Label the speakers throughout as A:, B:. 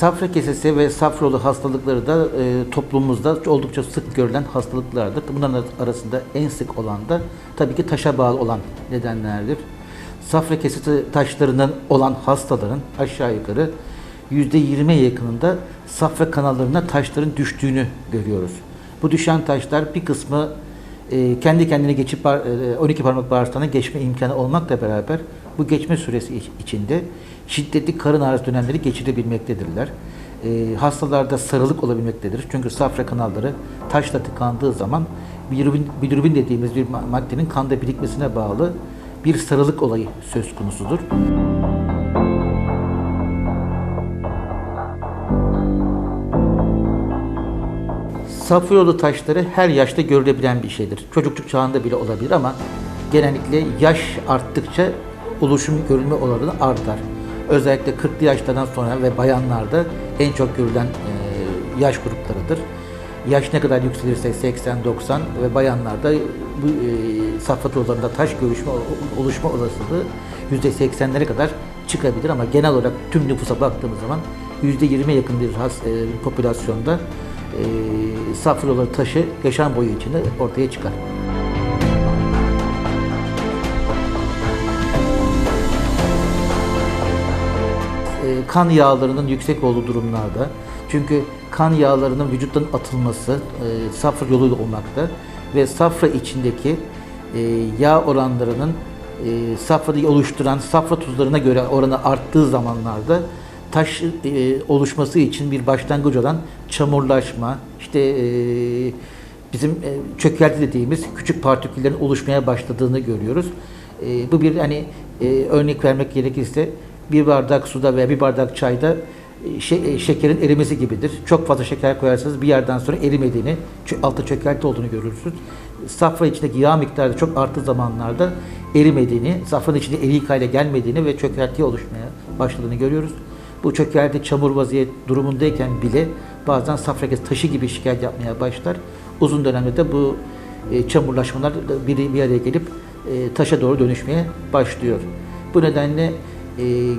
A: Safra kesesi ve safra yolu hastalıkları da e, toplumumuzda oldukça sık görülen hastalıklardır. Bunların arasında en sık olan da tabii ki taşa bağlı olan nedenlerdir. Safra kesesi taşlarından olan hastaların aşağı yukarı %20 yakınında safra kanallarına taşların düştüğünü görüyoruz. Bu düşen taşlar bir kısmı e, kendi kendine geçip par- e, 12 parmak bağırsağına geçme imkanı olmakla beraber bu geçme süresi iç- içinde şiddetli karın ağrısı dönemleri geçirebilmektedirler. E, hastalarda sarılık olabilmektedir. Çünkü safra kanalları taşla tıkandığı zaman bilirubin, bilirubin dediğimiz bir ma- maddenin kanda birikmesine bağlı bir sarılık olayı söz konusudur. Safra yolu taşları her yaşta görülebilen bir şeydir. Çocukluk çağında bile olabilir ama genellikle yaş arttıkça oluşum görülme oranı artar. Özellikle 40'lı yaşlardan sonra ve bayanlarda en çok görülen e, yaş gruplarıdır. Yaş ne kadar yükselirse 80-90 ve bayanlarda bu e, safra taş görüşme oluşma olasılığı %80'lere kadar çıkabilir ama genel olarak tüm nüfusa baktığımız zaman %20 yakın bir e, popülasyonda e, safra taşı yaşam boyu içinde ortaya çıkar. Kan yağlarının yüksek olduğu durumlarda çünkü kan yağlarının vücuttan atılması e, safra yoluyla olmakta ve safra içindeki e, yağ oranlarının e, safrayı oluşturan safra tuzlarına göre oranı arttığı zamanlarda taş e, oluşması için bir başlangıç olan çamurlaşma, işte e, bizim e, çökelti dediğimiz küçük partiküllerin oluşmaya başladığını görüyoruz. E, bu bir hani e, örnek vermek gerekirse bir bardak suda veya bir bardak çayda e, e, şekerin erimesi gibidir. Çok fazla şeker koyarsanız bir yerden sonra erimediğini, altta çökelti olduğunu görürsünüz. Safra içindeki yağ miktarı çok arttığı zamanlarda erimediğini, safranın içinde eriyik hale gelmediğini ve çökelti oluşmaya başladığını görüyoruz. Bu çökelti çamur vaziyet durumundayken bile bazen safra kes taşı gibi şikayet yapmaya başlar. Uzun dönemde de bu e, çamurlaşmalar bir, bir araya gelip taşa doğru dönüşmeye başlıyor. Bu nedenle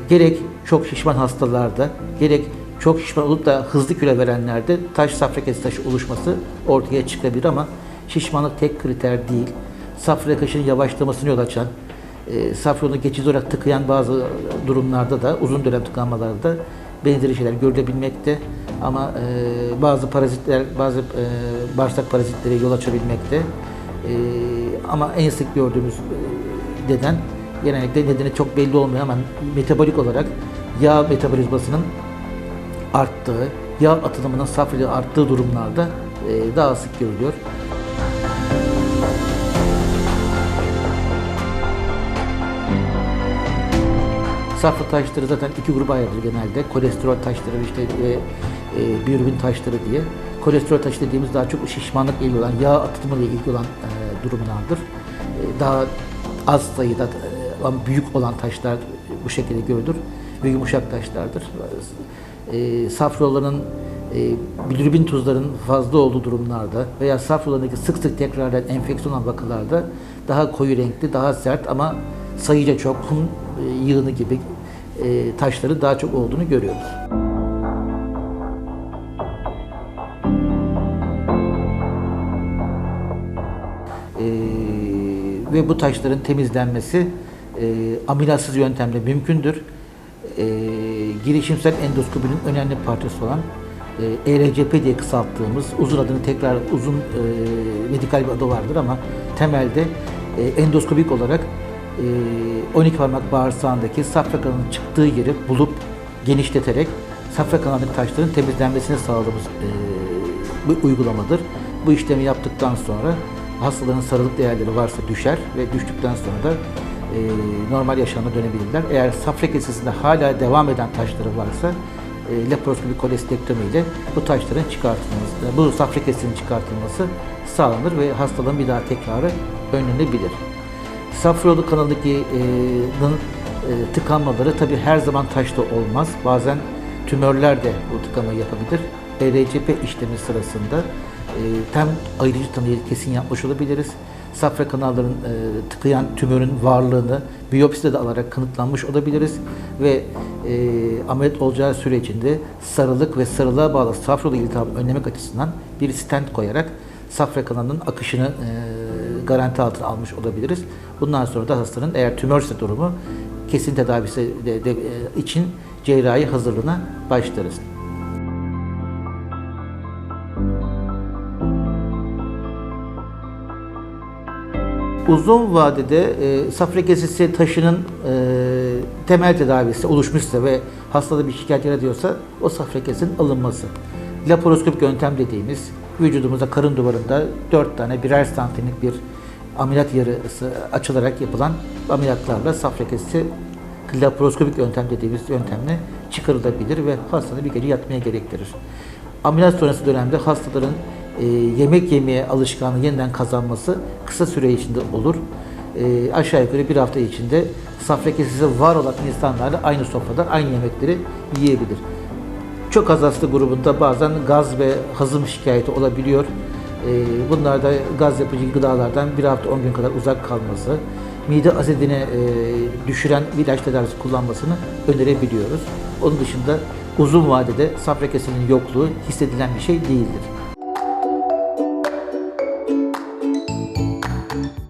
A: gerek çok şişman hastalarda, gerek çok şişman olup da hızlı kilo verenlerde taş safra kesi taşı oluşması ortaya çıkabilir ama şişmanlık tek kriter değil. Safra kaşının yavaşlamasını yol açan, e, safra yolunu geçici olarak tıkayan bazı durumlarda da uzun dönem tıkanmalarda benzeri şeyler görülebilmekte ama e, bazı parazitler, bazı e, bağırsak parazitleri yol açabilmekte. E, ama en sık gördüğümüz e, neden genellikle nedeni çok belli olmuyor ama metabolik olarak yağ metabolizmasının arttığı, yağ atılımının safrayla arttığı durumlarda e, daha sık görülüyor. Safra taşları zaten iki gruba ayrılır genelde. Kolesterol taşları işte ve e, bilirubin taşları diye. Kolesterol taşı dediğimiz daha çok şişmanlıkla ilgili olan, yağ atımıyla ilgili olan e, durumlardır. E, daha az sayıda e, büyük olan taşlar bu şekilde görülür ve yumuşak taşlardır. E, safraların e, bilirubin tuzların fazla olduğu durumlarda veya safralarındaki sık sık tekrarlayan enfeksiyon olan vakalarda daha koyu renkli, daha sert ama sayıca çok kum e, yığını gibi e, taşları daha çok olduğunu görüyoruz. E, ve bu taşların temizlenmesi e, ameliyatsız yöntemle mümkündür. E, girişimsel endoskopinin önemli parçası olan e, ERCP diye kısalttığımız uzun adını tekrar uzun e, medikal bir adı vardır ama temelde e, endoskopik olarak e, 12 parmak bağırsağındaki safra kanalının çıktığı yeri bulup genişleterek safra kanalındaki taşların temizlenmesini sağladığımız e, bir uygulamadır. Bu işlemi yaptıktan sonra hastaların sarılık değerleri varsa düşer ve düştükten sonra da e, normal yaşamına dönebilirler. Eğer safra kesesinde hala devam eden taşları varsa e, laparoskopik kolestektomi ile bu taşların çıkartılması, bu safra kesesinin çıkartılması sağlanır ve hastalığın bir daha tekrarı önlenebilir. Safra yolu kanalındaki e, e, tıkanmaları tabi her zaman taşta olmaz. Bazen tümörler de bu tıkamayı yapabilir. ERCP işlemi sırasında e, tam ayrıcı tanıyı kesin yapmış olabiliriz. Safra kanallarının e, tıkayan tümörün varlığını biyopside de alarak kanıtlanmış olabiliriz ve e, ameliyat olacağı süre içinde sarılık ve sarılığa bağlı safra yolu iltihabını önlemek açısından bir stent koyarak safra kanalının akışını e, garanti altına almış olabiliriz. Bundan sonra da hastanın eğer tümörse durumu kesin tedavisi de, de, e, için cerrahi hazırlığına başlarız. Uzun vadede e, safra kesesi taşının e, temel tedavisi oluşmuşsa ve hastada bir şikayet yaratıyorsa o safra kesesinin alınması. Laparoskopik yöntem dediğimiz vücudumuza karın duvarında 4 tane birer santimlik bir ameliyat yarısı açılarak yapılan ameliyatlarla safra kesesi laparoskopik yöntem dediğimiz yöntemle çıkarılabilir ve hastanın bir gece yatmaya gerektirir. Ameliyat sonrası dönemde hastaların e, yemek yemeye alışkanlığı yeniden kazanması kısa süre içinde olur. E, aşağı yukarı bir hafta içinde safra kesesi var olan insanlarla aynı sofrada aynı yemekleri yiyebilir. Çok az hasta grubunda bazen gaz ve hazım şikayeti olabiliyor. E, bunlarda gaz yapıcı gıdalardan bir hafta 10 gün kadar uzak kalması, mide asidini e, düşüren ilaç tedavisi kullanmasını önerebiliyoruz. Onun dışında uzun vadede safra kesesinin yokluğu hissedilen bir şey değildir.